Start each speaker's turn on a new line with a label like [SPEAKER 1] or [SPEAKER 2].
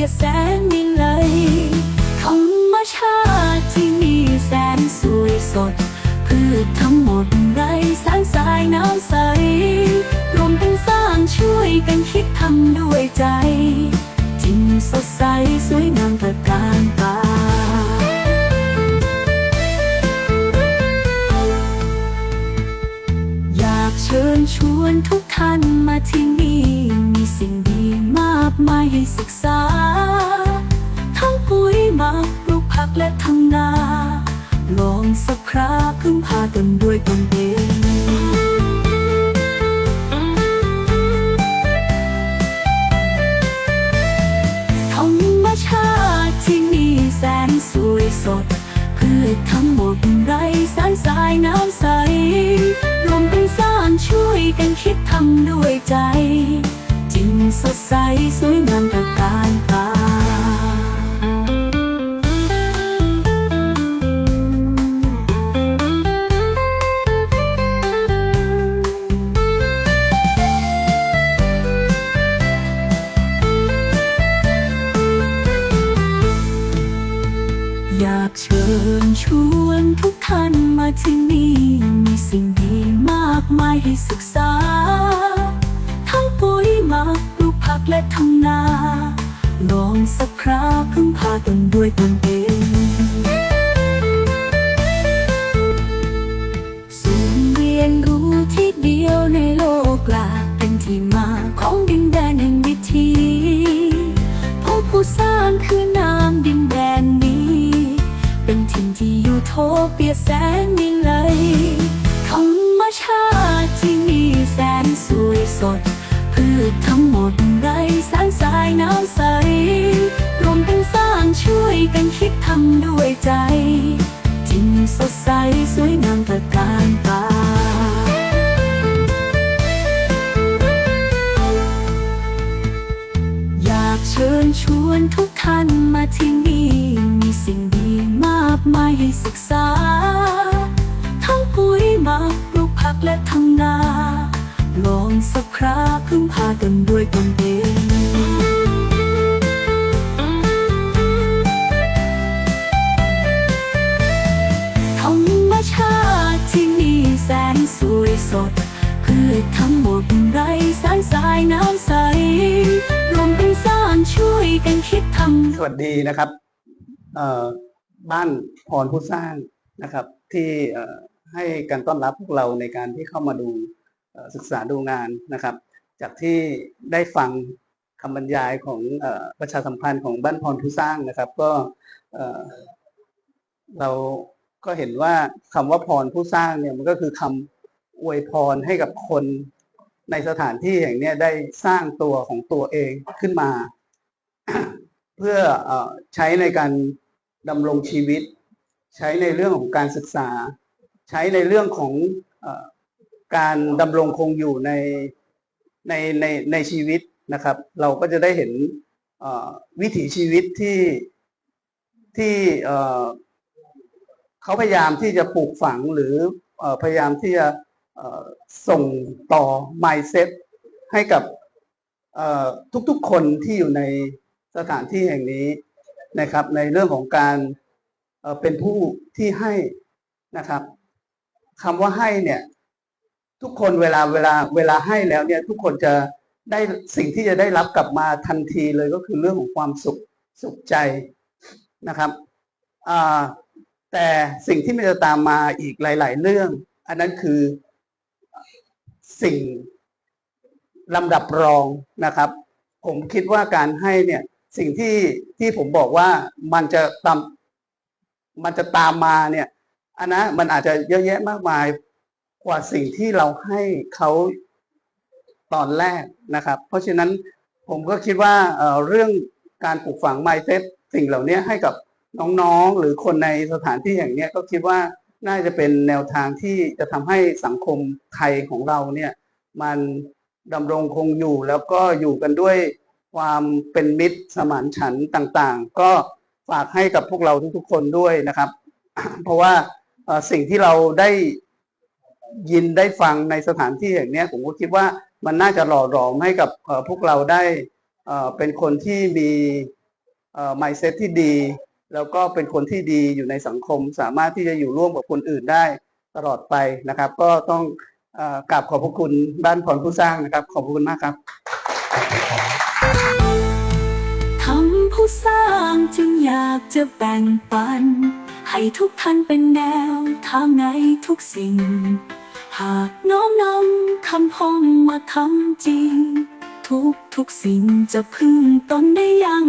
[SPEAKER 1] ียแสนยิ่งเลยธรรมชาติที่มีแสนสวยสด พืชทั้งหมดไรสารสายน้ำใส รวมเป็นสร้างช่วยกันคิดทำด้วยใจจิงสดใสสวยงามตระการตาอยากเชิญชวนทุกท่านมาที่นี่ มีสิ่งดีมากมายให้ศึก สวยงามตระการตาอยากเชิญชวนทุกท่านมาที่นี่ มีสิ่งดีมากมายให้ศึกษา องสักคราพึ่งพาตนด้วยตนเองศูนย์เรียนรู้ที่เดียวในโลกลาเป็นที่มาของดินแดนแห่งวิถีผู้ผู้สร้างคือนามดินแดนนี้ เป็นถิ่นที่อยู่โทเปียแสนยิ่งเลยธรรมชาติที่มีแสนสวยสดพืชทั้งหมดไรสารสายน้ำใส สดใสสวยงามตระการตาอยากเชิญชวนทุกท่านมาที่นี่ มีสิ่งดีมากมายให้ศึกษา ทั้งปุ๋ยหมักปลูกผักและทำนา ลองสักคราพึ่งพาตนด้วยตนเอง ที่มีแสนสวยสดพืชทั้งหมดไรสารสายน้ำใสรวมเป็นสร้างช่วยกันคิดทำ
[SPEAKER 2] สวัสดีนะครับบ้านพรผู้สร้างนะครับ ที่ให้การต้อนรับพวกเราในการที่เข้ามาดูศึกษาดูงานนะครับ จากที่ได้ฟังคำบรรยายของอประชาสัมพันธ์ของบ้านพรผู้สร้างนะครับ ก็เรา ก็เห็นว่าคำว่าพรผู้สร้างเนี่ยมันก็คือคำอวยพรให้กับคนในสถานที่แห่งเนี้ยได้สร้างตัวของตัวเองขึ้นมา เพื่ออใช้ในการดำรงชีวิต ใช้ในเรื่องของการศึกษา ใช้ในเรื่องของอการดำรงคงอยู่ในในในในชีวิตนะครับ เราก็จะได้เห็นวิถีชีวิตที่ที่ เขาพยายามที่จะปลูกฝังหรืออพยายามที่จะส่งต่อ mindset ให้กับทุกๆคนที่อยู่ในสถานที่แห่งนี้นะครับ ในเรื่องของการเเป็นผู้ที่ให้นะครับคำว่าให้เนี่ยทุกคนเวลาเวลาเวลาให้แล้วเนี่ยทุกคนจะได้สิ่งที่จะได้รับกลับมาทันทีเลยก็คือเรื่องของความสุขสุขใจนะครับอ่า แต่สิ่งที่มันจะตามมาอีกหลาย ๆ เรื่อง อันนั้นคือสิ่งลำดับรองนะครับ ผมคิดว่าการให้เนี่ยสิ่งที่ที่ผมบอกว่ามันจะตามมันจะตามมาเนี่ยอันนะมันอาจจะเยอะแยะมากมายกว่าสิ่งที่เราให้เขาตอนแรกนะครับ เพราะฉะนั้นผมก็คิดว่าเอ่อเรื่องการปลูกฝัง mindset สิ่งเหล่านี้ให้กับ น้องๆ หรือคนในสถานที่อย่างเนี้ยก็คิดว่าน่าจะเป็นแนวทางที่จะทำให้สังคมไทยของเราเนี่ยมันดำรงคงอยู่แล้วก็อยู่กันด้วยความเป็นมิตรสมานฉันต่างๆ ก็ฝากให้กับพวกเราทุกๆคนด้วยนะครับ เพราะว่าสิ่งที่เราได้ยินได้ฟังในสถานที่อย่างเนี้ยผมก็คิดว่ามันน่าจะหล่อหลอมให้กับพวกเราได้เป็นคนที่มี mindset ที่ดี แล้วก็เป็นคนที่ดีอยู่ในสังคม สามารถที่จะอยู่ร่วมกับคนอื่นได้ตลอดไปนะครับ ก็ต้องอกราบขอบพระคุณบ้านพรผู้สร้างนะครับ ขอบคุณมากครับ
[SPEAKER 1] ทำผู้สร้างจึงอยากจะแบ่งปัน ให้ทุกท่านเป็นแนวทางในทุกสิ่ง หากน้อมนำคำพ้องมาทำจริง ทุกทุกสิ่งจะพึ่งตนได้อย่าง